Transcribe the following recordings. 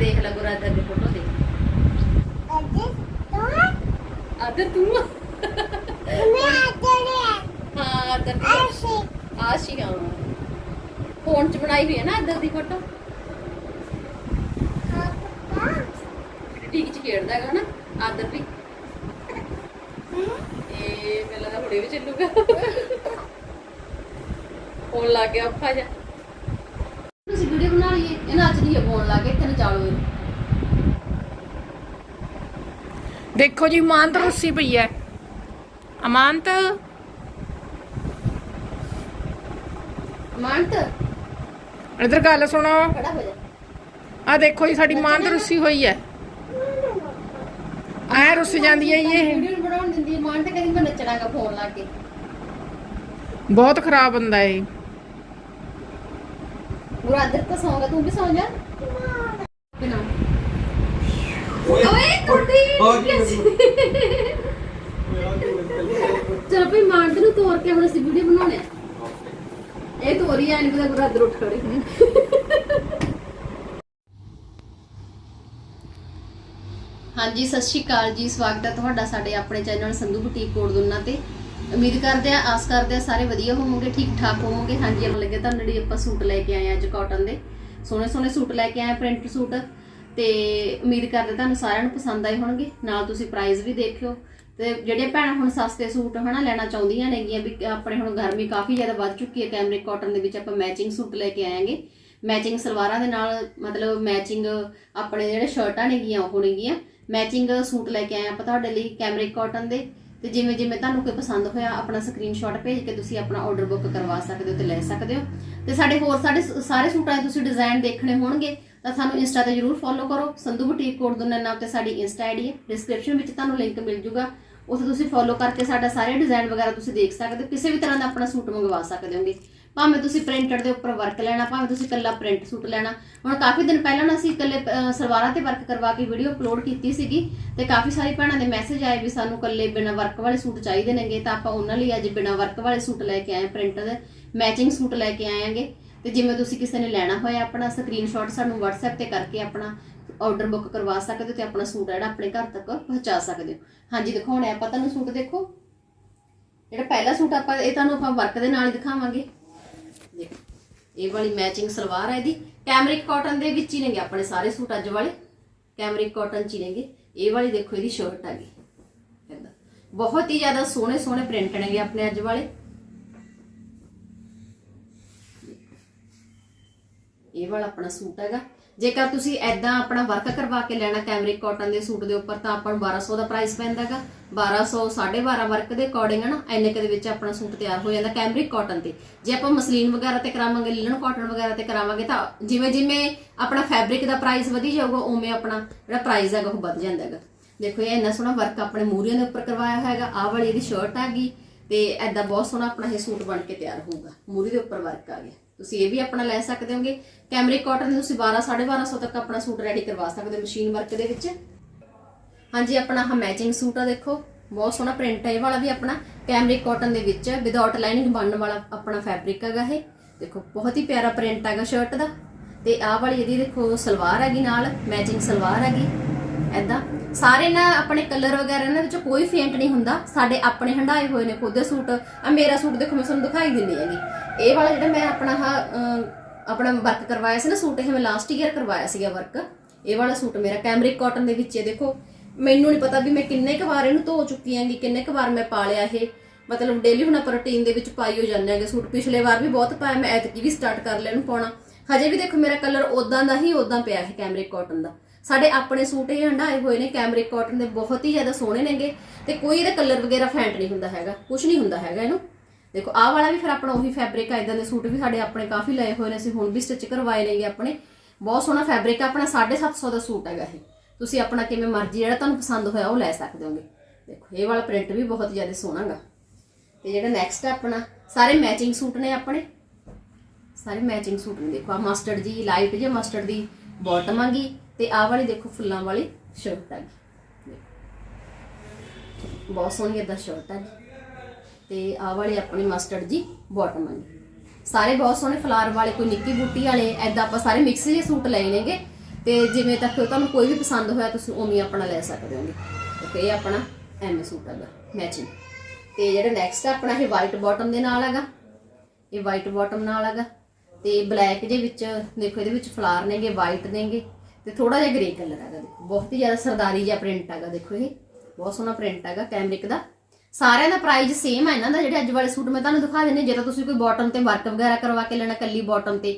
ਦੇਖ ਲੈ ਗੁਰਾਦਰ ਦੀ ਫੋਟੋ ਦੇਖ। ਆਦਰ ਤੂੰ? ਹਾਂ ਦੀ ਆਸ਼ੀ। ਹਾਂ। ਫੋਨ 'ਚ ਬਣਾਈ ਹੋਈ ਹੈ ਨਾ ਆਦਰ ਦੀ ਫੋਟੋ ਠੀਕ 'ਚ ਖੇਡਦਾ ਹੈਗਾ ਨਾ ਆਦਰ ਵੀ। ਇਹ ਪਹਿਲਾਂ ਤਾਂ ਹੁਣੇ ਵੀ ਚੱਲੂਗਾ। ਫੋਨ ਲੱਗ ਗਿਆ ਜਾ ਵੀਡੀਓ ਬਣਾ ਲਈਏ ਇਹਨਾਂ ਅੱਜ ਨਹੀਂ ਫੋਨ ਲਾ ਕੇ ਇੱਥੇ ਨੂੰ ਚਾਲੂ ਇਹਨੂੰ ਦੇਖੋ ਜੀ ਮਾਨਤ ਰੁੱਸੀ ਪਈ ਹੈ ਅਮਾਨਤ? ਮਾਨਤ? ਇਧਰ ਗੱਲ ਸੁਣੋ। ਖੜਾ ਹੋ ਜਾ। ਆ ਦੇਖੋ ਜੀ ਸਾਡੀ ਮਾਨਤ ਰੁੱਸੀ ਹੋਈ ਹੈ ਐ ਰੁੱਸ ਜਾਂਦੀ ਹੈ ਜੀ ਇਹ। ਵੀਡੀਓ ਨੀ ਬਣਾਉਣ ਦਿੰਦੀ ਮਾਨਤ ਕਹਿੰਦੀ ਮੈਂ ਨੱਚਣਾਗਾ ਫੋਨ ਲਾ ਕੇ। ਬਹੁਤ ਖਰਾਬ ਬੰਦਾ ਹੈ ਮੁਰਾਦਰ ਤਾਂ ਸੌਂਗਾ ਤੂੰ ਵੀ ਸੌਂ ਜਾ। ਬਿਨਾ। ਓਏ ਕੁੜੀ ਚਲੋ ਭਈ ਮਾਨਤ ਨੂੰ ਤੋੜ ਕੇ ਹੁਣ ਅਸੀਂ ਵੀਡੀਓ ਬਣਾਉਣੇ ਆ। ਇਹ ਤੋਰੀ ਐਨ ਕਿਦਾ ਮੁਰਾਦਰ ਉੱਠ ਖੜੀ। ਹਾਂਜੀ ਸਤਿ ਸ਼੍ਰੀ ਅਕਾਲ ਜੀ। ਸਵਾਗਤ ਹੈ ਤੁਹਾਡਾ ਸਾਡੇ ਆਪਣੇ ਚੈਨਲ ਸੰਧੂ ਬੁਟੀਕ ਕੋਡ ਦੁੰਨਾ ਤੇ। ਉਮੀਦ ਕਰਦੇ ਆ ਆਸ ਕਰਦੇ ਆ ਸਾਰੇ ਵਧੀਆ ਹੋਵੋਗੇ ਠੀਕ ਠਾਕ ਹੋਵੋਗੇ। ਹਾਂਜੀ, ਆਪਾਂ ਲੱਗੇ ਤੁਹਾਨੂੰ ਜਿਹੜੀ ਆਪਾਂ ਸੂਟ ਲੈ ਕੇ ਆਏ ਅੱਜ ਕਾਟਨ ਦੇ। ਸੋਹਣੇ ਸੋਹਣੇ ਸੂਟ ਲੈ ਕੇ ਆਏ ਪ੍ਰਿੰਟ ਸੂਟ। ਤੇ ਉਮੀਦ ਕਰਦੇ ਤੁਹਾਨੂੰ ਸਾਰਿਆਂ ਨੂੰ ਪਸੰਦ ਆਏ ਹੋਣਗੇ। ਨਾਲ ਤੁਸੀਂ ਪ੍ਰਾਈਸ ਵੀ ਦੇਖਿਓ। ਤੇ ਜਿਹੜੇ ਭੈਣਾਂ ਹੁਣ ਸਸਤੇ ਸੂਟ ਹਨਾ ਲੈਣਾ ਚਾਹੁੰਦੀਆਂ ਨੇਗੀਆਂ, ਵੀ ਆਪਣੇ ਹੁਣ ਗਰਮੀ ਕਾਫੀ ਜ਼ਿਆਦਾ ਵੱਧ ਚੁੱਕੀ ਹੈ ਕੈਮਰਿਕ ਕਾਟਨ ਦੇ ਵਿੱਚ ਆਪਾਂ ਮੈਚਿੰਗ ਸੂਟ ਲੈ ਕੇ ਆਏਗੇ। ਮੈਚਿੰਗ ਸਲਵਾਰਾਂ ਦੇ ਨਾਲ ਮਤਲਬ ਮੈਚਿੰਗ ਆਪਣੇ ਜਿਹੜੇ ਸ਼ਰਟਾਂ ਨੇਗੀਆਂ, ਉਹ ਨੇਗੀਆਂ। ਮੈਚਿੰਗ ਸੂਟ ਲੈ ਕੇ ਆਏ ਆਪਾਂ ਤੁਹਾਡੇ ਲਈ ਕੈਮਰਿਕ ਕਾਟਨ ਦੇ। ਤੇ ਜਿਵੇਂ ਜਿਵੇਂ ਤੁਹਾਨੂੰ ਕੋਈ ਪਸੰਦ ਹੋਇਆ, ਆਪਣਾ ਸਕਰੀਨਸ਼ਾਟ ਭੇਜ ਕੇ ਤੁਸੀਂ ਆਪਣਾ ਆਰਡਰ ਬੁੱਕ ਕਰਵਾ ਸਕਦੇ ਹੋ ਤੇ ਲੈ ਸਕਦੇ ਹੋ। ਤੇ ਸਾਡੇ ਹੋਰ ਸਾਡੇ ਸਾਰੇ ਸੂਟਾਂ ਦੇ ਤੁਸੀਂ ਡਿਜ਼ਾਈਨ ਦੇਖਣੇ ਹੋਣਗੇ, ਤਾਂ ਸਾਨੂੰ ਇੰਸਟਾ ਤੇ ਜਰੂਰ ਫੋਲੋ ਕਰੋ। ਸੰਧੂ ਬੁਟੀਕ ਕੋਡ ਦੋਨਾਂ ਨਾਮ ਤੇ ਸਾਡੀ ਇੰਸਟਾ ਆਈਡੀ ਹੈ। ਡਿਸਕ੍ਰਿਪਸ਼ਨ ਵਿੱਚ ਤੁਹਾਨੂੰ ਲਿੰਕ ਮਿਲ ਜੂਗਾ। ਉੱਥੇ ਤੁਸੀਂ ਫੋਲੋ ਕਰਕੇ ਸਾਡਾ ਸਾਰੇ ਡਿਜ਼ਾਈਨ ਵਗੈਰਾ ਤੁਸੀਂ ਦੇਖ ਸਕਦੇ ਹੋ। ਕਿਸੇ ਵੀ ਤਰ੍ਹਾਂ ਦਾ ਆਪਣਾ ਸੂਟ ਮੰਗਵਾ ਸਕਦੇ ਹੋਗੇ। ਭਾਵੇਂ ਤੁਸੀਂ ਪ੍ਰਿੰਟਡ ਦੇ ਉੱਪਰ ਵਰਕ ਲੈਣਾ, ਭਾਵੇਂ ਤੁਸੀਂ ਇਕੱਲਾ ਪ੍ਰਿੰਟ ਸੂਟ ਲੈਣਾ। ਹੁਣ ਕਾਫੀ ਦਿਨ ਪਹਿਲਾਂ ਨਾ ਅਸੀਂ ਇਕੱਲੇ ਸਲਵਾਰਾਂ ਤੇ ਵਰਕ ਕਰਵਾ ਕੇ ਵੀਡੀਓ ਅਪਲੋਡ ਕੀਤੀ ਸੀਗੀ ਤੇ ਕਾਫੀ ਸਾਰੀ ਭੈਣਾਂ ਦੇ ਮੈਸੇਜ ਆਏ ਵੀ ਸਾਨੂੰ ਇਕੱਲੇ ਬਿਨਾਂ ਵਰਕ ਵਾਲੇ ਸੂਟ ਚਾਹੀਦੇ ਨੇਗੇ, ਤਾਂ ਆਪਾਂ ਉਹਨਾਂ ਲਈ ਅੱਜ ਬਿਨਾਂ ਵਰਕ ਵਾਲੇ ਸੂਟ ਲੈ ਕੇ ਆਏ ਪ੍ਰਿੰਟ ਦੇ ਮੈਚਿੰਗ ਸੂਟ ਲੈ ਕੇ ਆਏਾਂਗੇ ਤੇ ਜਿਵੇਂ ਤੁਸੀਂ ਕਿਸੇ ਨੇ ਲੈਣਾ ਹੋਇਆ ਆਪਣਾ ਸਕਰੀਨਸ਼ਾਟ ਸਾਨੂੰ WhatsApp ਤੇ ਕਰਕੇ ਆਪਣਾ ਆਰਡਰ ਬੁੱਕ ਕਰਵਾ ਸਕਦੇ ਹੋ ਤੇ ਆਪਣਾ ਸੂਟ ਜਿਹੜਾ ਆਪਣੇ ਘਰ ਤੱਕ ਪਹੁੰਚਾ ਸਕਦੇ ਹੋ। ਹਾਂਜੀ, ਦਿਖਾਉਣਾ ਆਪਾਂ ਤੁਹਾਨੂੰ ਸੂਟ ਦੇਖੋ। ਜਿਹੜਾ ਪਹਿਲਾ ਸੂਟ ਆਪਾਂ, ਇਹ ਤੁਹਾਨੂੰ ਆਪਾਂ ਵਰਕ ਦੇ ਨਾਲ ਦਿਖਾਵਾਂਗੇ। ਦੇਖੋ ਇਹ ਵਾਲੀ ਮੈਚਿੰਗ ਸਲਵਾਰ ਹੈ ਇਹਦੀ। ਕੈਮਰਿਕ ਕਾਟਨ ਦੇ ਵਿੱਚ ਹੀ ਨੇਗੇ ਆਪਣੇ ਸਾਰੇ ਸੂਟ ਅੱਜ ਵਾਲੇ। ਕੈਮਰਿਕ ਕਾਟਨ ਚ ਹੀ ਨੇਗੇ। ਇਹ ਵਾਲੀ ਦੇਖੋ ਇਹਦੀ ਸ਼ਰਟ ਹੈਗੀ ਏਦਾਂ ਬਹੁਤ ਹੀ ਜ਼ਿਆਦਾ ਸੋਹਣੇ ਸੋਹਣੇ ਪ੍ਰਿੰਟ ਨੇਗੇ ਆਪਣੇ ਅੱਜ ਵਾਲੇ। ਇਹ ਵਾਲਾ ਆਪਣਾ ਸੂਟ ਹੈਗਾ। ਜੇਕਰ ਤੁਸੀਂ ਐਦਾਂ ਆਪਣਾ ਵਰਕ ਕਰਵਾ ਕੇ ਲੈਣਾ ਕੈਮਰਿਕ ਕਾਟਨ ਦੇ ਸੂਟ ਦੇ ਉੱਪਰ, ਤਾਂ ਆਪਾਂ ਨੂੰ 1200 ਦਾ ਪ੍ਰਾਈਸ ਪੈਂਦਾਗਾ 1200 12.5 ਵਰਕ ਦੇ ਅਕੋਰਡਿੰਗ ਨਾ, ਇੰਨੇ ਕੁ ਦੇ ਵਿੱਚ ਆਪਣਾ ਸੂਟ ਤਿਆਰ ਹੋ ਜਾਂਦਾ ਕੈਮਰਿਕ ਕਾਟਨ ਤੇ। ਜੇ ਆਪਾਂ ਮਸਲੀਨ ਵਗੈਰਾ ਤੇ ਕਰਾਵਾਂਗੇ ਲਿਲਨ ਕਾਟਨ ਵਗੈਰਾ ਤੇ ਕਰਾਵਾਂਗੇ, ਤਾਂ ਜਿਵੇਂ ਜਿਵੇਂ ਆਪਣਾ ਫੈਬਰਿਕ ਦਾ ਪ੍ਰਾਈਸ ਵਧੀ ਜਾਊਗਾ, ਉਵੇਂ ਆਪਣਾ ਜਿਹੜਾ ਪ੍ਰਾਈਸ ਹੈਗਾ ਉਹ ਵੱਧ ਜਾਂਦਾ ਹੈਗਾ। ਦੇਖੋ, ਇਹ ਇੰਨਾ ਸੋਹਣਾ ਵਰਕ ਆਪਣੇ ਮੂਰੀਆਂ ਦੇ ਉੱਪਰ ਕਰਵਾਇਆ ਹੈਗਾ। ਆਹ ਵਾਲੀ ਇਹਦੀ ਸ਼ਰਟ ਹੈਗੀ ਤੇ ਐਦਾਂ ਬਹੁਤ ਸੋਹਣਾ ਆਪਣਾ ਇਹ ਸੂਟ ਬਣ ਕੇ ਤਿਆਰ ਹੋਊਗਾ। ਮੂਰੀ ਦੇ ਉੱਪਰ ਵਰਕ ਆ ਗਿਆ। ਤੁਸੀਂ ਇਹ ਵੀ ਆਪਣਾ ਲੈ ਸਕਦੇ ਹੋਗੇ। ਕੈਮਰਿਕ ਕਾਟਨ ਦੇ ਤੁਸੀਂ 12 1250 ਤੱਕ ਆਪਣਾ ਸੂਟ ਰੈਡੀ ਕਰਵਾ ਸਕਦੇ ਹੋ ਮਸ਼ੀਨ ਵਰਕ ਦੇ ਵਿੱਚ। ਹਾਂਜੀ, ਆਪਣਾ ਆਹ ਮੈਚਿੰਗ ਸੂਟ ਆ ਦੇਖੋ। ਬਹੁਤ ਸੋਹਣਾ ਪ੍ਰਿੰਟ ਹੈ ਇਹ ਵਾਲਾ ਵੀ ਆਪਣਾ ਕੈਮਰਿਕ ਕਾਟਨ ਦੇ ਵਿੱਚ ਵਿਦਆਊਟ ਲਾਈਨਿੰਗ ਬਣਨ ਵਾਲਾ ਆਪਣਾ ਫੈਬਰਿਕ ਹੈਗਾ ਇਹ। ਦੇਖੋ, ਬਹੁਤ ਹੀ ਪਿਆਰਾ ਪ੍ਰਿੰਟ ਹੈਗਾ ਸ਼ਰਟ ਦਾ। ਤੇ ਆਹ ਵਾਲੀ ਇਹਦੀ ਦੇਖੋ ਸਲਵਾਰ ਹੈਗੀ ਨਾਲ ਮੈਚਿੰਗ ਸਲਵਾਰ ਹੈਗੀ। ਐਦਾਂ ਸਾਰੇ ਨਾ ਆਪਣੇ ਕਲਰ ਵਗੈਰਾ ਇਹਨਾਂ ਵਿੱਚ ਕੋਈ ਫੇਂਟ ਨਹੀਂ ਹੁੰਦਾ। ਸਾਡੇ ਆਪਣੇ ਹੰਡਾਏ ਹੋਏ ਨੇ ਖੁਦ ਦੇ ਸੂਟ। ਆ ਮੇਰਾ ਸੂਟ ਦੇਖੋ ਮੈਂ ਤੁਹਾਨੂੰ ਦਿਖਾਈ ਦਿੰਦੀ ਹੈਗੀ। ਇਹ ਵਾਲਾ ਜਿਹੜਾ ਮੈਂ ਆਪਣਾ ਆਹ, ਆਪਣਾ ਵਰਕ ਕਰਵਾਇਆ ਸੀ ਨਾ ਸੂਟ ਇਹ ਮੈਂ ਲਾਸਟ ਈਅਰ ਕਰਵਾਇਆ ਸੀਗਾ ਵਰਕ ਇਹ ਵਾਲਾ ਸੂਟ ਮੇਰਾ ਕੈਮਰਿਕ ਕਾਟਨ ਦੇ ਵਿੱਚ ਹੈ ਦੇਖੋ। ਮੈਨੂੰ ਨਹੀਂ ਪਤਾ ਵੀ ਮੈਂ ਕਿੰਨੇ ਕੁ ਵਾਰ ਇਹਨੂੰ ਧੋ ਚੁੱਕੀ ਆਂਗੀ ਕਿੰਨੇ ਕੁ ਵਾਰ ਮੈਂ ਪਾ ਲਿਆ ਇਹ। ਮਤਲਬ ਡੇਲੀ ਹੁਣ ਆਪਾਂ ਰੁਟੀਨ ਦੇ ਵਿੱਚ ਪਾਈ ਹੋ ਜਾਂਦੇ ਆਂਗੇ ਸੂਟ। ਪਿਛਲੇ ਵਾਰ ਵੀ ਬਹੁਤ ਪਾਇਆ ਮੈਂ ਐਤਕੀ ਵੀ ਸਟਾਰਟ ਕਰ ਲਿਆ ਇਹਨੂੰ ਪਾਉਣਾ। ਹਜੇ ਵੀ ਦੇਖੋ ਮੇਰਾ ਕਲਰ ਉਦਾਂ ਦਾ ਹੀ ਉਦਾਂ ਪਿਆ ਹੈ ਕੈਮਰਿਕ ਕਾਟਨ ਦਾ। ਸਾਡੇ ਆਪਣੇ ਸੂਟ ਇਹ ਹੰਡਾਏ ਹੋਏ ਨੇ ਕੈਮਰਿਕ ਕਾਟਨ ਦੇ ਬਹੁਤ ਹੀ ਜ਼ਿਆਦਾ ਸੋਹਣੇ ਨੇਗੇ ਤੇ ਕੋਈ ਇਹਦਾ ਕਲਰ ਵਗੈਰਾ ਫੈਂਟ ਨਹੀਂ ਹੁੰਦਾ ਹੈਗਾ ਕੁਝ ਨਹੀਂ ਹੁੰਦਾ ਹੈਗਾ ਇਹਨੂੰ। ਦੇਖੋ, ਆਹ ਵਾਲਾ ਵੀ ਫਿਰ ਆਪਣਾ ਉਹੀ ਫੈਬਰਿਕ ਆ ਇਦਾਂ ਦੇ ਸੂਟ ਵੀ ਸਾਡੇ ਆਪਣੇ ਕਾਫੀ ਲਏ ਹੋਏ ਨੇ, ਅਸੀਂ ਹੁਣ ਵੀ ਸਟਿਚ ਕਰਵਾਏ ਨੇਗੇ ਆਪਣੇ। ਬਹੁਤ ਸੋਹਣਾ ਫੈਬਰਿਕ ਆ, ਆਪਣਾ 750 ਦਾ ਸੂਟ ਹੈਗਾ ਇਹ। ਤੁਸੀਂ ਆਪਣਾ ਕਿਵੇਂ ਮਰਜ਼ੀ ਜਿਹੜਾ ਤੁਹਾਨੂੰ ਪਸੰਦ ਹੋਇਆ ਉਹ ਲੈ ਸਕਦੇ ਹੋਗੇ। ਦੇਖੋ, ਇਹ ਵਾਲਾ ਪ੍ਰਿੰਟ ਵੀ ਬਹੁਤ ਜ਼ਿਆਦਾ ਸੋਹਣਾ ਗਾ ਤੇ ਜਿਹੜਾ ਨੈਕਸਟ ਆਪਣਾ, ਸਾਰੇ ਮੈਚਿੰਗ ਸੂਟ ਨੇ ਆਪਣੇ। ਸਾਰੇ ਮੈਚਿੰਗ ਸੂਟ ਨੇ, ਦੇਖੋ ਆ ਮਸਟਰਡ ਜੀ ਲਾਈਟ ਜੇ ਮਸਟਰਡ ਦੀ ਬਾਟਮ ਆਗੀ। ਤੇ ਆਹ ਵਾਲੀ ਦੇਖੋ ਫੁੱਲਾਂ ਵਾਲੀ ਸ਼ਰਟ ਹੈਗੀ ਬਹੁਤ ਸੋਹਣੀ ਏਦਾਂ ਸ਼ਰਟ ਹੈ ਤੇ ਆਹ ਵਾਲੇ ਆਪਣੀ ਮਸਟਰਡ ਜੀ ਬਾਟਮ ਆਗੀ ਸਾਰੇ ਬਹੁਤ ਸੋਹਣੇ ਫਲਾਰ ਵਾਲੇ, ਕੋਈ ਨਿੱਕੀ ਬੂਟੀ ਵਾਲੇ ਐਦਾਂ ਆਪਾਂ ਸਾਰੇ ਮਿਕਸ ਜਿਹੇ ਸੂਟ ਲਏ ਨੇਗੇ। ਤੇ ਜਿਵੇਂ ਤੱਕ ਤੁਹਾਨੂੰ ਕੋਈ ਵੀ ਪਸੰਦ ਹੋਇਆ, ਤੁਸੀਂ ਉਵੇਂ ਆਪਣਾ ਲੈ ਸਕਦੇ ਹੋਗੇ। ਓਕੇ ਇਹ ਆਪਣਾ ਐਵੇਂ ਸੂਟ ਹੈਗਾ ਮੈਚਿੰਗ ਤੇ ਜਿਹੜਾ ਨੈਕਸਟ ਆਪਣਾ ਇਹ ਵਾਈਟ ਬਾਟਮ ਦੇ ਨਾਲ ਹੈਗਾ। ਇਹ ਵਾਈਟ ਬਾਟਮ ਨਾਲ ਹੈਗਾ। ਤੇ ਬਲੈਕ ਦੇ ਵਿੱਚ, ਦੇਖੋ ਇਹਦੇ ਵਿੱਚ ਫਲਾਰ ਨੇਗੇ ਵਾਈਟ ਨੇਗੇ। ਤੇ ਥੋੜਾ ਜਿਹਾ ਗ੍ਰੇ ਕਲਰ ਹੈਗਾ ਦੇਖੋ। ਬਹੁਤ ਹੀ ਜ਼ਿਆਦਾ ਸਰਦਾਰੀ ਜਿਹਾ ਪ੍ਰਿੰਟ ਹੈਗਾ ਦੇਖੋ ਇਹ। ਬਹੁਤ ਸੋਹਣਾ ਪ੍ਰਿੰਟ ਹੈਗਾ ਕੈਮਰਿਕ ਦਾ। ਸਾਰਿਆਂ ਦਾ ਪ੍ਰਾਈਸ ਸੇਮ ਹੈ ਇਹਨਾਂ ਦਾ, ਜਿਹੜੇ ਅੱਜ ਵਾਲੇ ਸੂਟ ਮੈਂ ਤੁਹਾਨੂੰ ਦਿਖਾ ਦਿੰਨੇ ਜੇ ਤਾਂ ਤੁਸੀਂ ਕੋਈ ਬਾਟਮ ਤੇ ਵਰਕ ਵਗੈਰਾ ਕਰਵਾ ਕੇ ਲੈਣਾ ਕੱਲੀ ਬਾਟਮ ਤੇ,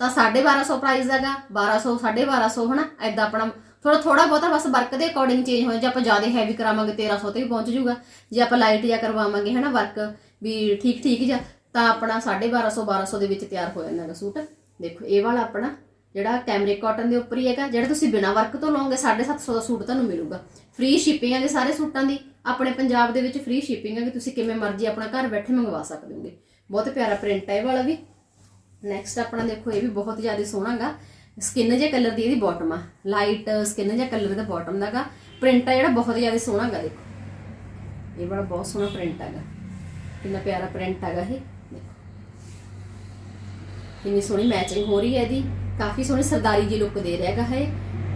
ਤਾਂ 1250 ਪ੍ਰਾਈਸ ਹੈਗਾ। 1200 1250 ਹਨਾ? ਐਦਾਂ ਆਪਣਾ ਥੋੜਾ ਥੋੜਾ ਬਹੁਤਾ ਬਸ ਵਰਕ ਦੇ ਅਕੋਰਡਿੰਗ ਚੇਂਜ ਹੋ ਜੇ ਆਪਾਂ ਜ਼ਿਆਦਾ ਹੈਵੀ ਕਰਾਵਾਂਗੇ 1300 ਤੇ ਵੀ ਪਹੁੰਚ ਜਾਊਗਾ। ਜੇ ਆਪਾਂ ਲਾਈਟ ਜਾਂ ਕਰਵਾਵਾਂਗੇ, ਹਨਾ ਵਰਕ ਵੀ ਠੀਕ ਠੀਕ ਜਿਹਾ, ਤਾਂ ਆਪਣਾ 1250 1200 ਦੇ ਵਿੱਚ ਤਿਆਰ ਹੋ ਜਾਂਦਾ ਹੈਗਾ ਸੂਟ। ਦੇਖੋ, ਇਹ ਵਾਲਾ ਆਪਣਾ ਜਿਹੜਾ ਕੈਮਰੇ ਕਾਟਨ ਦੇ ਉੱਪਰ ਹੀ ਹੈਗਾ, ਜਿਹੜਾ ਤੁਸੀਂ ਬਿਨਾ ਵਰਕ ਤੋਂ ਲਓਗੇ 750 ਦਾ ਸੂਟ ਤੁਹਾਨੂੰ ਮਿਲੂਗਾ। ਫ੍ਰੀ ਸ਼ਿਪਿੰਗ ਹੈਗੇ ਸਾਰੇ ਸੂਟਾਂ ਦੀ। ਆਪਣੇ ਪੰਜਾਬ ਦੇ ਵਿੱਚ ਫ੍ਰੀ ਸ਼ਿਪਿੰਗ ਹੈਗੀ, ਤੁਸੀਂ ਕਿਵੇਂ ਮਰਜ਼ੀ ਆਪਣਾ ਘਰ ਬੈਠੇ ਮੰਗਵਾ ਸਕਦੇ ਹੋਗੇ। ਬਹੁਤ ਪਿਆਰਾ ਪ੍ਰਿੰਟ ਹੈ ਇਹ ਵਾਲਾ ਵੀ। ਨੈਕਸਟ ਆਪਣਾ ਦੇਖੋ, ਇਹ ਵੀ ਬਹੁਤ ਜ਼ਿਆਦਾ ਸੋਹਣਾ ਗਾ ਸਕਿਨ ਜੇ ਕਲਰ ਦੀ ਇਹਦੀ ਬਾਟਮ ਆ। ਲਾਈਟ ਸਕਿਨ ਜਿਹਾ ਕਲਰ ਦਾ ਬਾਟਮ ਦਾਗਾ ਪ੍ਰਿੰਟ ਆ ਜਿਹੜਾ, ਬਹੁਤ ਜ਼ਿਆਦਾ ਸੋਹਣਾ ਗਾ ਦੇਖੋ। ਇਹ ਬੜਾ ਬਹੁਤ ਸੋਹਣਾ ਪ੍ਰਿੰਟ ਹੈਗਾ। ਕਿੰਨਾ ਪਿਆਰਾ ਪ੍ਰਿੰਟ ਹੈਗਾ ਇਹ, ਦੇਖੋ। ਕਿੰਨੀ ਸੋਹਣੀ ਮੈਚਿੰਗ ਹੋ ਰਹੀ ਹੈ ਇਹਦੀ। ਕਾਫੀ ਸੋਹਣੀ ਸਰਦਾਰੀ ਜੀ ਲੁੱਕ ਦੇ ਰਿਹਾ ਹੈਗਾ ਇਹ।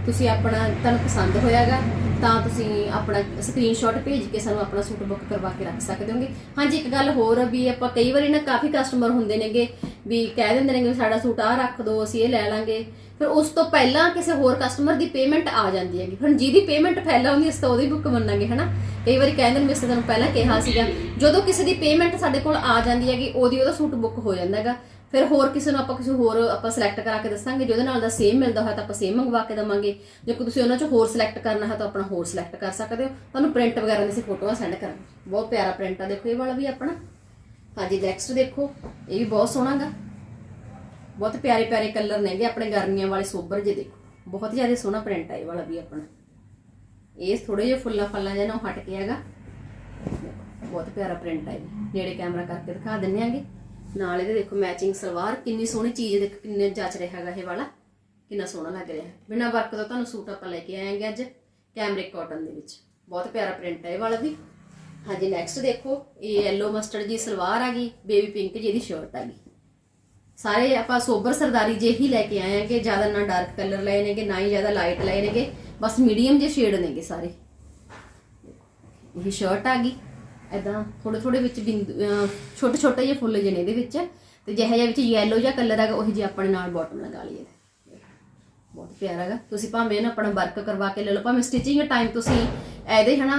ਤੁਸੀਂ ਆਪਣਾ, ਤੁਹਾਨੂੰ ਪਸੰਦ ਹੋਇਆਗਾ, ਤਾਂ ਤੁਸੀਂ ਆਪਣਾ ਸਕਰੀਨਸ਼ਾਟ ਭੇਜ ਕੇ ਸਾਨੂੰ ਆਪਣਾ ਸੂਟ ਬੁੱਕ ਕਰਵਾ ਕੇ ਰੱਖ ਸਕਦੇ ਹੋਗੇ। ਹਾਂਜੀ, ਇੱਕ ਗੱਲ ਹੋਰ ਆ ਵੀ ਆਪਾਂ ਕਈ ਵਾਰੀ ਨਾ ਕਾਫੀ ਕਸਟਮਰ ਹੁੰਦੇ ਨੇਗੇ, ਵੀ ਕਹਿ ਦਿੰਦੇ ਨੇਗੇ ਵੀ ਸਾਡਾ ਸੂਟ ਆ ਰੱਖ ਦਿਓ ਅਸੀਂ ਇਹ ਲੈ ਲਾਂਗੇ। ਫਿਰ ਉਸ ਤੋਂ ਪਹਿਲਾਂ ਕਿਸੇ ਹੋਰ ਕਸਟਮਰ ਦੀ ਪੇਮੈਂਟ ਆ ਜਾਂਦੀ ਹੈਗੀ। ਹੁਣ ਜਿਹਦੀ ਪੇਮੈਂਟ ਪਹਿਲਾਂ ਹੁੰਦੀ ਅਸੀਂ ਤਾਂ ਉਹਦੀ ਬੁੱਕ ਮੰਨਾਂਗੇ, ਹਨਾ? ਕਈ ਵਾਰੀ ਕਹਿੰਦੇ ਨੇ ਵੀ ਅਸੀਂ ਤੁਹਾਨੂੰ ਪਹਿਲਾਂ ਕਿਹਾ ਸੀਗਾ, ਜਦੋਂ ਕਿਸੇ ਦੀ ਪੇਮੈਂਟ ਸਾਡੇ ਕੋਲ ਆ ਜਾਂਦੀ ਹੈਗੀ, ਉਹਦੀ ਉਹਦਾ ਸੂਟ ਬੁੱਕ ਹੋ ਜਾਂਦਾ ਹੈਗਾ। ਫਿਰ ਹੋਰ ਕਿਸੇ ਨੂੰ ਆਪਾਂ ਕਿਸੇ ਹੋਰ, ਆਪਾਂ ਸਿਲੈਕਟ ਕਰਾ ਕੇ ਦੱਸਾਂਗੇ, ਜਿਹਦੇ ਨਾਲ ਦਾ ਸੇਮ ਮਿਲਦਾ ਹੋਇਆ ਤਾਂ ਆਪਾਂ ਸੇਮ ਮੰਗਵਾ ਕੇ ਦਵਾਂਗੇ। ਜੇ ਕੋਈ ਤੁਸੀਂ ਉਹਨਾਂ ਚੋਂ ਹੋਰ ਸਿਲੈਕਟ ਕਰਨਾ ਹੈ ਤਾਂ ਆਪਣਾ ਹੋਰ ਸਿਲੈਕਟ ਕਰ ਸਕਦੇ ਹੋ। ਤੁਹਾਨੂੰ ਪ੍ਰਿੰਟ ਵਗੈਰਾ ਦੀ ਅਸੀਂ ਫੋਟੋਆਂ ਸੈਂਡ ਕਰਾਂਗੇ। ਬਹੁਤ ਪਿਆਰਾ ਪ੍ਰਿੰਟ ਆ, ਦੇਖੋ ਇਹ ਵਾਲਾ ਵੀ ਆਪਣਾ। ਹਾਂਜੀ ਨੈਕਸਟ ਦੇਖੋ, ਇਹ ਵੀ ਬਹੁਤ ਸੋਹਣਾ ਗਾ। ਬਹੁਤ ਪਿਆਰੇ ਪਿਆਰੇ ਕਲਰ ਨੇਗੇ ਆਪਣੇ ਗਰਮੀਆਂ ਵਾਲੇ ਸੋਬਰ ਜੇ ਦੇਖੋ। ਬਹੁਤ ਜ਼ਿਆਦਾ ਸੋਹਣਾ ਪ੍ਰਿੰਟ ਆ ਇਹ ਵਾਲਾ ਵੀ ਆਪਣਾ। ਇਹ ਥੋੜੇ ਜਿਹਾ ਫੁੱਲਾਂ ਫੱਲਾਂ ਜਿਹਾ ਨਾ ਹਟ ਕੇ ਹੈਗਾ। ਬਹੁਤ ਪਿਆਰਾ ਪ੍ਰਿੰਟ ਆ ਇਹ ਨੇੜੇ ਕੈਮਰਾ ਕਰਕੇ ਦਿਖਾ ਦਿੰਨੇ ਆਂਗੇ। ਨਾਲ ਇਹਦੇ ਦੇਖੋ ਮੈਚਿੰਗ ਸਲਵਾਰ, ਕਿੰਨੀ ਸੋਹਣੀ ਚੀਜ਼ ਦੇਖ ਕਿੰਨੇ ਜੱਚ ਰਿਹਾ ਹੈਗਾ ਇਹ ਵਾਲਾ, ਕਿੰਨਾ ਸੋਹਣਾ ਲੱਗ ਰਿਹਾ ਹੈ। ਬਿਨਾਂ ਵਰਕ ਦਾ ਤੁਹਾਨੂੰ ਸੂਟ ਆਪਾਂ ਲੈ ਕੇ ਆਏਗੇ ਅੱਜ ਕੈਮਰਿਕ ਕਾਟਨ ਦੇ ਵਿੱਚ। ਬਹੁਤ ਪਿਆਰਾ ਪ੍ਰਿੰਟ ਹੈ ਇਹ ਵਾਲਾ ਵੀ। ਹਾਂਜੀ ਨੈਕਸਟ ਦੇਖੋ, ਇਹ yellow ਮਸਟਰਡ ਜੀ ਸਲਵਾਰ ਆ ਗਈ ਬੇਬੀ ਪਿੰਕ ਜੀ ਦੀ ਸ਼ਰਟ ਆ ਗਈ। ਸਾਰੇ ਆਪਾਂ ਸੋਬਰ ਸਰਦਾਰੀ ਜੇ ਹੀ ਲੈ ਕੇ ਆਏ ਆਂਗੇ ਜ਼ਿਆਦਾ ਨਾ ਡਾਰਕ ਕਲਰ ਲਏ ਨੇਗੇ, ਨਾ ਹੀ ਜ਼ਿਆਦਾ ਲਾਈਟ ਲਏ ਨੇਗੇ, ਬਸ ਮੀਡੀਅਮ ਜਿਹੇ ਸ਼ੇਡ ਨੇਗੇ ਸਾਰੇ। ਇਹ ਸ਼ਰਟ ਆ ਗਈ। ਐਦਾਂ ਥੋੜੇ ਥੋੜੇ ਵਿੱਚ ਬਿੰਦੂ ਛੋਟੇ ਛੋਟੇ ਜਿਹੇ ਫੁੱਲ ਜਿਹੇ ਨੇ ਇਹਦੇ ਵਿੱਚ, ਤੇ ਜਿਹੇ ਜਿਹਾ ਵਿੱਚ ਯੈਲੋ ਜਿਹਾ ਕਲਰ ਹੈਗਾ, ਉਹੀ ਜਿਹਾ ਆਪਣੇ ਨਾਲ ਬਾਟਮ ਲਗਾ ਲਈਏ ਬਹੁਤ ਪਿਆਰਾ ਹੈਗਾ। ਤੁਸੀਂ ਭਾਵੇਂ ਨਾ ਆਪਣਾ ਵਰਕ ਕਰਵਾ ਕੇ ਲੈ ਲਓ, ਭਾਵੇਂ ਸਟਿਚਿੰਗ ਟਾਈਮ ਤੁਸੀਂ ਇਹਦੇ ਹਨਾ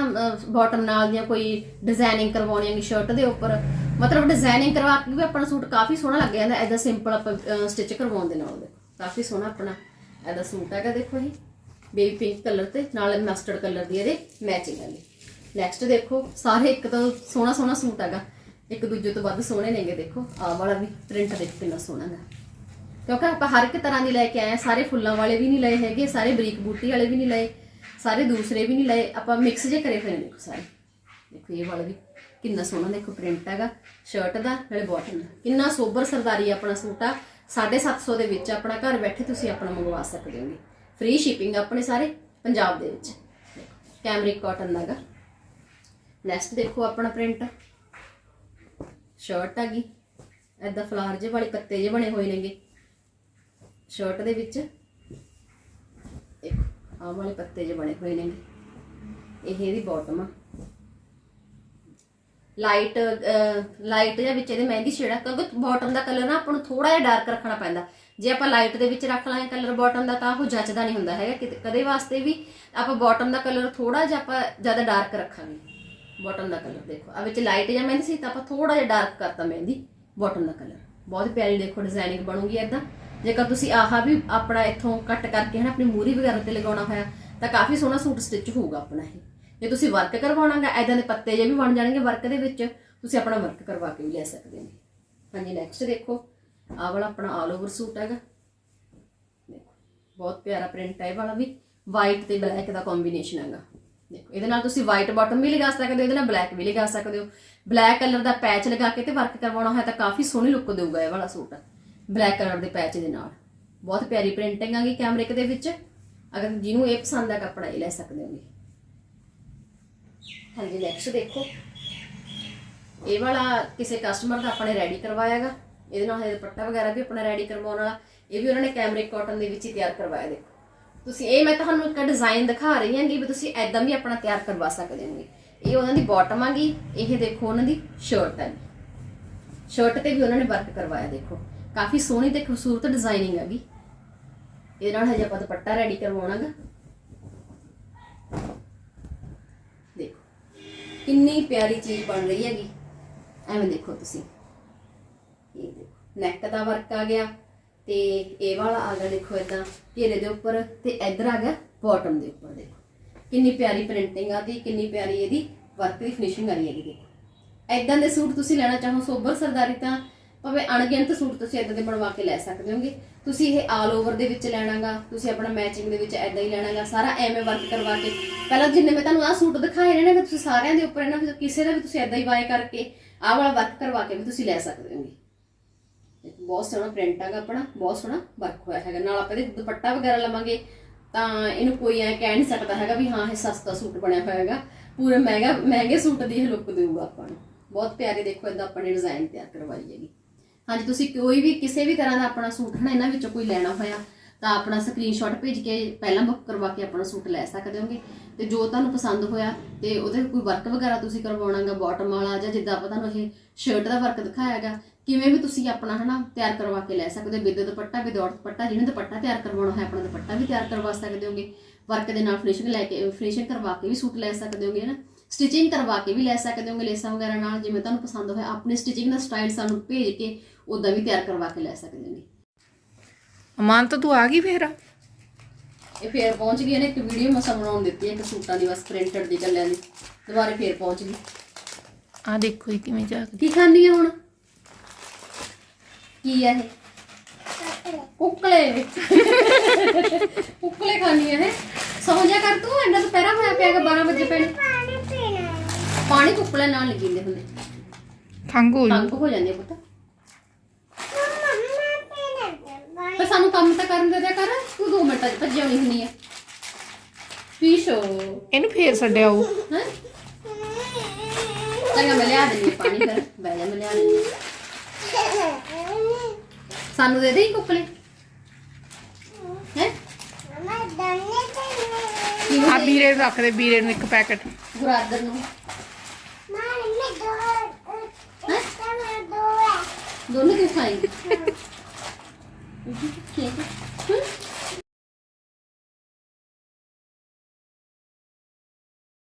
ਬਾਟਮ ਨਾਲ ਦੀਆਂ ਕੋਈ ਡਿਜ਼ਾਈਨਿੰਗ ਕਰਵਾਉਣੀ ਹੈਗੀ ਸ਼ਰਟ ਦੇ ਉੱਪਰ, ਮਤਲਬ ਡਿਜ਼ਾਈਨਿੰਗ ਕਰਵਾ ਕੇ ਵੀ ਆਪਣਾ ਸੂਟ ਕਾਫੀ ਸੋਹਣਾ ਲੱਗ ਜਾਂਦਾ ਐਦਾਂ ਸਿੰਪਲ ਆਪਾਂ ਸਟਿਚ ਕਰਵਾਉਣ ਦੇ ਨਾਲ। ਦੇਖੋ ਕਾਫੀ ਸੋਹਣਾ ਆਪਣਾ ਐਦਾ ਸੂਟ ਹੈਗਾ, ਦੇਖੋ ਇਹ ਬੇਬੀ ਪਿੰਕ ਕਲਰ ਤੇ, ਨਾਲ ਮਸਟਰਡ ਕਲਰ ਦੀ ਇਹਦੇ ਮੈਚਿੰਗ ਹੈਗੀ ਨੈਕਸਟ ਦੇਖੋ, ਸਾਰੇ ਇੱਕ ਤੋਂ ਸੋਹਣਾ ਸੋਹਣਾ ਸੂਟ ਹੈਗਾ। ਇੱਕ ਦੂਜੇ ਤੋਂ ਵੱਧ ਸੋਹਣੇ ਨੇਗੇ, ਦੇਖੋ। ਆਹ ਵਾਲਾ ਵੀ ਪ੍ਰਿੰਟ ਦੇਖ ਕਿੰਨਾ ਸੋਹਣਾ ਹੈ ਕਿਉਂਕਿ ਆਪਾਂ ਹਰ ਇੱਕ ਤਰ੍ਹਾਂ ਦੀ ਲੈ ਕੇ ਆਏ ਹਾਂ। ਸਾਰੇ ਫੁੱਲਾਂ ਵਾਲੇ ਵੀ ਨਹੀਂ ਲਏ ਹੈਗੇ, ਸਾਰੇ ਬਰੀਕ ਬੂਟੀ ਵਾਲੇ ਵੀ ਨਹੀਂ ਲਏ, ਸਾਰੇ ਦੂਸਰੇ ਵੀ ਨਹੀਂ ਲਏ। ਆਪਾਂ ਮਿਕਸ ਜੇ ਕਰੇ ਫਿਰ ਦੇਖੋ ਸਾਰੇ। ਦੇਖੋ, ਇਹ ਵਾਲਾ ਵੀ ਕਿੰਨਾ ਸੋਹਣਾ ਦੇਖੋ ਪ੍ਰਿੰਟ ਹੈਗਾ। ਸ਼ਰਟ ਦਾ, ਨਾਲੇ ਬਾਟਮ ਦਾ। ਕਿੰਨਾ ਸੋਬਰ ਸਰਦਾਰੀ ਆਪਣਾ ਸੂਟ ਆ। 750 ਦੇ ਵਿੱਚ ਆਪਣਾ ਘਰ ਬੈਠੇ ਤੁਸੀਂ ਆਪਣਾ ਮੰਗਵਾ ਸਕਦੇ ਹੋਗੇ। ਫ੍ਰੀ ਸ਼ਿਪਿੰਗ ਆਪਣੇ ਸਾਰੇ ਪੰਜਾਬ ਦੇ ਵਿੱਚ। ਕੈਮਰਿਕ ਕਾਟਨ ਦਾਗਾ ਨੈਕਸਟ ਦੇਖੋ ਆਪਣਾ ਪ੍ਰਿੰਟ। ਸ਼ਰਟ ਹੈਗੀ ਐਦਾਂ ਫਲਾਰ ਜੇ ਵਾਲੇ ਪੱਤੇ ਜੇ ਬਣੇ ਹੋਏ ਨੇਗੇ। ਸ਼ਰਟ ਦੇ ਵਿੱਚ ਇੱਕ ਆਹ ਵਾਲੇ ਪੱਤੇ ਜੇ ਬਣੇ ਹੋਏ ਨੇਗੇ। ਇਹ ਇਹਦੀ ਬਾਟਮ ਆ। ਲਾਈਟ ਲਾਈਟ ਜਾਂ ਵਿੱਚ ਇਹਦੇ ਮਹਿੰਦੀ ਛੇੜਾ ਕਿਉਂਕਿ ਬਾਟਮ ਦਾ ਕਲਰ ਨਾ ਆਪਾਂ ਨੂੰ ਥੋੜਾ ਜਿਹਾ ਡਾਰਕ ਰੱਖਣਾ ਪੈਂਦਾ। ਜੇ ਆਪਾਂ ਲਾਈਟ ਦੇ ਵਿੱਚ ਰੱਖ ਲਾਂਗੇ ਕਲਰ ਬਾਟਮ ਦਾ, ਤਾਂ ਉਹ ਜੱਚਦਾ ਨਹੀਂ ਹੁੰਦਾ ਹੈਗਾ। ਕਿਤੇ ਕਦੇ ਵਾਸਤੇ ਵੀ ਆਪਾਂ ਬਾਟਮ ਦਾ ਕਲਰ ਥੋੜਾ ਜਿਹਾ ਆਪਾਂ ਜ਼ਿਆਦਾ ਡਾਰਕ ਰੱਖਾਂਗੇ। ਬੋਟਮ ਦਾ ਕਲਰ ਦੇਖੋ। ਆ ਵਿੱਚ ਲਾਈਟ ਜਾਂ ਮਹਿੰਦੀ ਸੀ ਤਾਂ ਆਪਾਂ ਥੋੜਾ ਜਿਹਾ ਡਾਰਕ ਕਰਤਾ ਮਹਿੰਦੀ ਬੋਟਮ ਦਾ ਕਲਰ। ਬਹੁਤ ਪਿਆਰੀ ਦੇਖੋ ਡਿਜ਼ਾਈਨਿੰਗ ਬਣੂਗੀ ਇਦਾਂ ਜੇਕਰ ਤੁਸੀਂ ਆਹਾ ਵੀ ਆਪਣਾ ਇੱਥੋਂ ਕੱਟ ਕਰਕੇ ਹਨਾ ਆਪਣੀ ਮੂਰੀ ਵਗੈਰਾ ਤੇ ਲਗਾਉਣਾ ਹੋਇਆ, ਤਾਂ ਕਾਫੀ ਸੋਹਣਾ ਸੂਟ ਸਟਿਚ ਹੋਊਗਾ ਆਪਣਾ ਇਹ। ਜੇ ਤੁਸੀਂ ਵਰਕ ਕਰਵਾਉਣਾਗਾ ਐਦਾਂ ਦੇ ਪੱਤੇ ਜੇ ਵੀ ਬਣ ਜਾਣਗੇ ਵਰਕ ਦੇ ਵਿੱਚ, ਤੁਸੀਂ ਆਪਣਾ ਵਰਕ ਕਰਵਾ ਕੇ ਵੀ ਲੈ ਸਕਦੇ ਹੋ। ਹਾਂਜੀ ਨੈਕਸਟ ਦੇਖੋ। ਆਹ ਵਾਲਾ ਆਪਣਾ ਆਲ ਓਵਰ ਸੂਟ ਹੈਗਾ। ਦੇਖੋ, ਬਹੁਤ ਪਿਆਰਾ ਪ੍ਰਿੰਟ ਹੈ ਇਹ ਵਾਲਾ ਵੀ। ਵਾਈਟ ਤੇ ਬਲੈਕ ਦਾ ਕੰਬੀਨੇਸ਼ਨ ਹੈਗਾ। ਦੇਖੋ, ਇਹਦੇ ਨਾਲ ਤੁਸੀਂ ਵਾਈਟ ਬਾਟਮ ਵੀ ਲਗਾ ਸਕਦੇ ਹੋ, ਇਹਦੇ ਨਾਲ ਬਲੈਕ ਵੀ ਲਗਾ ਸਕਦੇ ਹੋ। ਬਲੈਕ ਕਲਰ ਦਾ ਪੈਚ ਲਗਾ ਕੇ ਤੇ ਵਰਕ ਕਰਵਾਉਣਾ ਹੋਇਆ ਤਾਂ ਕਾਫੀ ਸੋਹਣੀ ਲੁੱਕ ਦੇਊਗਾ ਇਹ ਵਾਲਾ ਸੂਟ। ਬਲੈਕ ਕਲਰ ਦੇ ਪੈਚ ਦੇ ਨਾਲ। ਬਹੁਤ ਪਿਆਰੀ ਪ੍ਰਿੰਟਿੰਗ ਆਗੀ ਕੈਮਰਿਕ ਦੇ ਵਿੱਚ। ਅਗਰ ਜਿਹਨੂੰ ਇਹ ਪਸੰਦ ਆ, ਕੱਪੜਾ ਇਹ ਲੈ ਸਕਦੇ ਹੋਗੇ। ਹਾਂਜੀ ਨੈਕਸਟ ਦੇਖੋ। ਇਹ ਵਾਲਾ ਕਿਸੇ ਕਸਟਮਰ ਦਾ ਆਪਾਂ ਨੇ ਰੈਡੀ ਕਰਵਾਇਆਗਾ ਇਹਦੇ ਨਾਲ ਇਹ ਦੁਪੱਟਾ ਵਗੈਰਾ ਵੀ ਆਪਣਾ ਰੈਡੀ ਕਰਵਾਉਣ ਵਾਲਾ। ਇਹ ਵੀ ਉਹਨਾਂ ਨੇ ਕੈਮਰਿਕ ਕਾਟਨ ਦੇ ਵਿੱਚ ਹੀ ਤਿਆਰ ਕਰਵਾਇਆ, ਦੇਖੋ। ਤੁਸੀਂ ਇਹ ਮੈਂ ਤੁਹਾਨੂੰ ਇੱਕ ਡਿਜ਼ਾਈਨ ਦਿਖਾ ਰਹੀ ਹਾਂਗੀ ਵੀ ਤੁਸੀਂ ਐਦਾਂ ਵੀ ਆਪਣਾ ਤਿਆਰ ਕਰਵਾ ਸਕਦੇ ਹੋਗੇ। ਇਹ ਉਹਨਾਂ ਦੀ ਬਾਟਮ ਆਗੀ ਇਹ ਦੇਖੋ ਉਹਨਾਂ ਦੀ ਸ਼ਰਟ ਹੈ ਸ਼ਰਟ ਤੇ ਵੀ ਉਹਨਾਂ ਨੇ ਵਰਕ ਕਰਵਾਇਆ, ਦੇਖੋ। ਕਾਫੀ ਸੋਹਣੀ ਤੇ ਖੂਬਸੂਰਤ ਡਿਜ਼ਾਈਨਿੰਗ ਹੈਗੀ ਇਹਦੇ ਨਾਲ ਹਜੇ ਆਪਾਂ ਦੁਪੱਟਾ ਰੈਡੀ ਕਰਵਾਉਣਾਗਾ। ਦੇਖੋ, ਕਿੰਨੀ ਪਿਆਰੀ ਚੀਜ਼ ਬਣ ਰਹੀ ਹੈਗੀ। ਐਵੇਂ ਦੇਖੋ ਤੁਸੀਂ। ਇਹ ਦੇਖੋ ਨੈਕ ਦਾ ਵਰਕ ਆ ਗਿਆ। ਤੇ ਇਹ ਵਾਲਾ ਆ ਗਿਆ ਦੇਖੋ ਇਦਾਂ ਘੇਰੇ ਦੇ ਉੱਪਰ ਤੇ ਇੱਧਰ ਆ ਗਿਆ ਬਾਟਮ ਦੇ ਉੱਪਰ ਦੇਖੋ। ਕਿੰਨੀ ਪਿਆਰੀ ਪ੍ਰਿੰਟਿੰਗ ਆ ਦੀ ਕਿੰਨੀ ਪਿਆਰੀ ਇਹਦੀ ਵਰਕ ਦੀ ਫਿਨਿਸ਼ਿੰਗ ਆ ਰਹੀ ਹੈਗੀ ਦੇਖੋ। ਐਦਾਂ ਦੇ ਸੂਟ ਤੁਸੀਂ ਲੈਣਾ ਚਾਹੋ ਸੋਬਰ ਸਰਦਾਰੀ ਤਾਂ, ਭਾਵੇਂ ਅਣਗਿਣਤ ਸੂਟ ਤੁਸੀਂ ਐਦਾਂ ਦੇ ਬਣਵਾ ਕੇ ਲੈ ਸਕਦੇ ਹੋਗੇ। ਤੁਸੀਂ ਇਹ ਆਲ ਓਵਰ ਦੇ ਵਿੱਚ ਲੈਣਾਗਾ, ਤੁਸੀਂ ਆਪਣਾ ਮੈਚਿੰਗ ਦੇ ਵਿੱਚ ਐਦਾਂ ਹੀ ਲੈਣਾਗਾ, ਸਾਰਾ ਐਵੇਂ ਵਰਕ ਕਰਵਾ ਕੇ। ਪਹਿਲਾਂ ਜਿੰਨੇ ਮੈਂ ਤੁਹਾਨੂੰ ਆਹ ਸੂਟ ਦਿਖਾਏ ਨੇ ਨਾ ਤੁਸੀਂ ਸਾਰਿਆਂ ਦੇ ਉੱਪਰ ਇਹਨਾਂ ਵਿੱਚੋਂ ਕਿਸੇ ਦਾ ਵੀ ਤੁਸੀਂ ਐਦਾਂ ਹੀ ਵਾਏ ਕਰਕੇ ਆਹ ਵਾਲਾ ਵਰਕ ਕਰਵਾ ਕੇ ਵੀ ਤੁਸੀਂ ਲੈ ਸਕਦੇ ਹੋਗੇ। ਬਹੁਤ ਸੋਹਣਾ ਪ੍ਰਿੰਟ ਹੈਗਾ ਆਪਣਾ, ਬਹੁਤ ਸੋਹਣਾ ਵਰਕ ਹੋਇਆ ਹੈਗਾ। ਨਾਲ ਆਪਾਂ ਇਹਦੇ ਦੁਪੱਟਾ ਵਗੈਰਾ ਲਵਾਂਗੇ, ਤਾਂ ਇਹਨੂੰ ਕੋਈ ਐ ਕਹਿ ਨਹੀਂ ਸਕਦਾ ਹੈਗਾ ਵੀ ਹਾਂ, ਇਹ ਸਸਤਾ ਸੂਟ ਬਣਿਆ ਹੋਇਆ ਹੈਗਾ। ਪੂਰੇ ਮਹਿੰਗਾ, ਮਹਿੰਗੇ ਸੂਟ ਦੀ ਇਹ ਲੁੱਕ ਦੇਊਗਾ ਆਪਾਂ ਨੂੰ। ਬਹੁਤ ਪਿਆਰੇ ਦੇਖੋ ਇਦਾਂ ਆਪਾਂ ਨੇ ਡਿਜ਼ਾਈਨ ਤਿਆਰ ਕਰਵਾਈ ਹੈਗੀ। ਹਾਂਜੀ, ਤੁਸੀਂ ਕੋਈ ਵੀ ਕਿਸੇ ਵੀ ਤਰ੍ਹਾਂ ਦਾ ਆਪਣਾ ਸੂਟ ਹਨਾ ਇਹਨਾਂ ਵਿੱਚੋਂ ਕੋਈ ਲੈਣਾ ਹੋਇਆ, ਤਾਂ ਆਪਣਾ ਸਕਰੀਨਸ਼ਾਟ ਭੇਜ ਕੇ ਪਹਿਲਾਂ ਬੁੱਕ ਕਰਵਾ ਕੇ ਆਪਣਾ ਸੂਟ ਲੈ ਸਕਦੇ ਹੋਗੇ। ਤੇ ਜੋ ਤੁਹਾਨੂੰ ਪਸੰਦ ਹੋਇਆ, ਤੇ ਉਹਦੇ ਕੋਈ ਵਰਕ ਵਗੈਰਾ ਤੁਸੀਂ ਕਰਵਾਉਣਾਗਾ ਬਾਟਮ ਵਾਲਾ ਜਾਂ ਜਿੱਦਾਂ ਆਪਾਂ ਤੁਹਾਨੂੰ ਇਹ ਸ਼ਰਟ ਦਾ ਵਰਕ ਦਿਖਾਇਆ ਹੈਗਾ ਕਿਵੇਂ ਵੀ ਤੁਸੀਂ ਆਪਣਾ ਹਨਾ ਤਿਆਰ ਕਰਵਾ ਕੇ ਲੈ ਸਕਦੇ ਹੋ ਵਿਦ ਦੁਪੱਟਾ ਵਿਦਆਊਟ ਦੁਪੱਟਾ ਜਿਹਨੇ ਦੁਪੱਟਾ ਤਿਆਰ ਕਰਵਾਉਣਾ ਹੈ ਆਪਣਾ ਦੁਪੱਟਾ ਵੀ ਤਿਆਰ ਕਰਵਾ ਸਕਦੇ ਹੋਗੇ। ਵਰਕ ਦੇ ਨਾਲ ਫਿਨਿਸ਼ਿੰਗ ਲੈ ਕੇ ਫਿਨਿਸ਼ਿੰਗ ਕਰਵਾ ਕੇ ਵੀ ਸੂਟ ਲੈ ਸਕਦੇ ਹੋਗੇ ਨਾ ਸਟਿਚਿੰਗ ਕਰਵਾ ਕੇ ਵੀ ਲੈ ਸਕਦੇ ਹੋਗੇ ਲੇਸਾਂ ਵਗੈਰਾ ਨਾਲ ਜਿਵੇਂ ਤੁਹਾਨੂੰ ਪਸੰਦ ਹੋਇਆ ਆਪਣੀ ਸਟਿਚਿੰਗ ਦਾ ਸਟਾਈਲ ਸਾਨੂੰ ਭੇਜ ਕੇ ਉਦਾਂ ਵੀ ਤਿਆਰ ਕਰਵਾ ਕੇ ਲੈ ਸਕਦੇ ਹੋਗੇ। ਅਮਾਨ ਤਾਂ ਤੂੰ ਆ ਗਈ ਫੇਰ? ਇਹ ਫੇਰ ਪਹੁੰਚ ਗਈ ਨੇ ਇੱਕ ਵੀਡੀਓ ਮਸਾ ਬਣਾਉਣ ਦਿੱਤੀ ਹੈ ਇੱਕ ਸੂਟਾਂ ਦੀ ਬਸ ਪ੍ਰਿੰਟਡ ਦੀ ਗੱਲਾਂ ਦੀ। ਦੁਬਾਰੇ ਫੇਰ ਪਹੁੰਚ ਗਈ। ਆ ਦੇਖੋ ਜੀ ਕਿਵੇਂ ਜਾਗਦੀ। ਕੀ ਖਾਣੀ ਆ ਹੁਣ? ਕੀ ਹੈ ਇਹ? ਕੁੱਕਲੇ ਕੁੱਕਲੇ ਖਾਣੀ ਹੈ ਸੌਂ ਜਾ ਕਰ ਤੂੰ ਇੰਨਾ ਦੁਪਹਿਰਾ ਹੋਇਆ ਪਿਆਗਾ 12 ਵਜੇ ਪੈਣੇ ਪਾਣੀ ਪੀਣਾ ਪਾਣੀ ਕੁੱਕਲੇ ਨਾਲ ਨਹੀਂ ਪੀਂਦੇ ਹੁੰਦੇ। ਖੰਗ ਹੋ ਤੰਗ ਹੋ ਜਾਂਦੇ ਆ ਪੁੱਤ। ਪਰ ਸਾਨੂੰ ਕੰਮ ਤਾਂ ਕਰਨ ਦੇ ਦਿਆ ਕਰ ਤੂੰ 2 ਮਿੰਟਾਂ 'ਚ ਭੱਜੀ ਆਉਣੀ ਹੁੰਨੀ ਆ। ਪੀਸ਼ੋ। ਇਹਨੂੰ ਫੇਰ ਛੱਡਿਆ ਉਹ। ਹੈ? ਚੰਗਾ ਮੈਂ ਲਿਆ ਪਾਣੀ ਫਿਰ। ਬਹਿ ਜਾ ਮੈਂ ਲਿਆ ਦਿੰਦੀ ਹਾਂ। ਸਾਨੂੰ ਦੇ ਦੇਈ ਕੁੱਕਲੇ? ਹੈ? ਮਮਾ ਦੰਨੇ ਤੇ ਆ ਵੀਰੇ ਨੂੰ ਵੀਰੇ ਨੂੰ ਇੱਕ ਪੈਕਟ। ਗੁਰਾਦਰ ਨੂੰ। ਮਾਂ ਇਹਨੇ ਦੋ ਹੈਂ? ਇਸ ਤਰ੍ਹਾਂ ਦੋ ਹੈ। ਦੋਨੋਂ